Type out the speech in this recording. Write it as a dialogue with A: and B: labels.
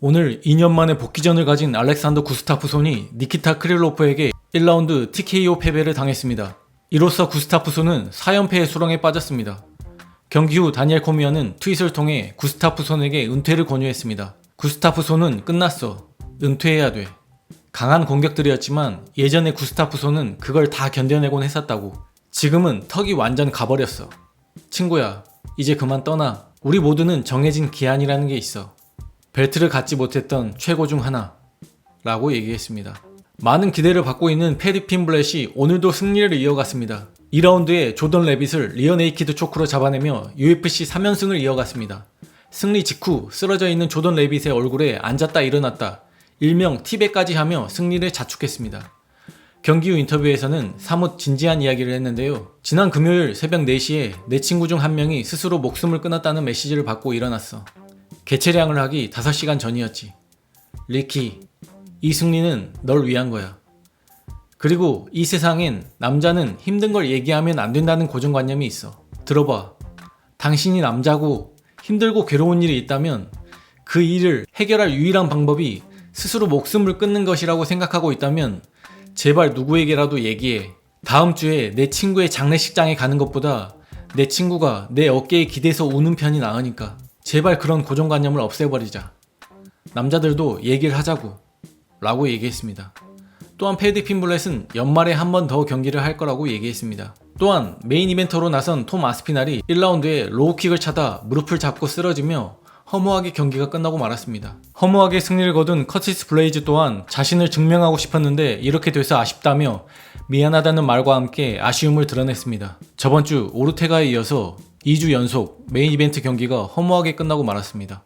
A: 오늘 2년 만에 복귀전을 가진 알렉산더 구스타프손이 니키타 크릴로프에게 1라운드 TKO 패배를 당했습니다. 이로써 구스타프손은 4연패의 수렁에 빠졌습니다. 경기 후 다니엘 코미아는 트윗을 통해 구스타프손에게 은퇴를 권유했습니다. 구스타프손은 끝났어. 은퇴해야 돼. 강한 공격들이었지만 예전에 구스타프손은 그걸 다 견뎌내곤 했었다고. 지금은 턱이 완전 가버렸어. 친구야, 이제 그만 떠나. 우리 모두는 정해진 기한이라는 게 있어. 벨트를 갖지 못했던 최고 중 하나. 라고 얘기했습니다. 많은 기대를 받고 있는 페리 핀 블렛이 오늘도 승리를 이어갔습니다. 2라운드에 조던 레빗을 리어 네이키드 초크로 잡아내며 UFC 3연승을 이어갔습니다. 승리 직후 쓰러져 있는 조던 레빗의 얼굴에 앉았다 일어났다 일명 티백까지 하며 승리를 자축했습니다. 경기 후 인터뷰에서는 사뭇 진지한 이야기를 했는데요. 지난 금요일 새벽 4시에 내 친구 중 한 명이 스스로 목숨을 끊었다는 메시지를 받고 일어났어. 개체량을 하기 5시간 전이었지. 리키, 이 승리는 널 위한 거야. 그리고 이 세상엔 남자는 힘든 걸 얘기하면 안 된다는 고정관념이 있어. 들어봐. 당신이 남자고 힘들고 괴로운 일이 있다면 그 일을 해결할 유일한 방법이 스스로 목숨을 끊는 것이라고 생각하고 있다면 제발 누구에게라도 얘기해. 다음 주에 내 친구의 장례식장에 가는 것보다 내 친구가 내 어깨에 기대서 우는 편이 나으니까 제발 그런 고정관념을 없애버리자. 남자들도 얘기를 하자고. 라고 얘기했습니다. 또한 패디 핀블렛은 연말에 한 번 더 경기를 할 거라고 얘기했습니다. 또한 메인 이벤터로 나선 톰 아스피날이 1라운드에 로우킥을 차다 무릎을 잡고 쓰러지며 허무하게 경기가 끝나고 말았습니다. 허무하게 승리를 거둔 커티스 블레이즈 또한 자신을 증명하고 싶었는데 이렇게 돼서 아쉽다며 미안하다는 말과 함께 아쉬움을 드러냈습니다. 저번 주 오르테가에 이어서 2주 연속 메인 이벤트 경기가 허무하게 끝나고 말았습니다.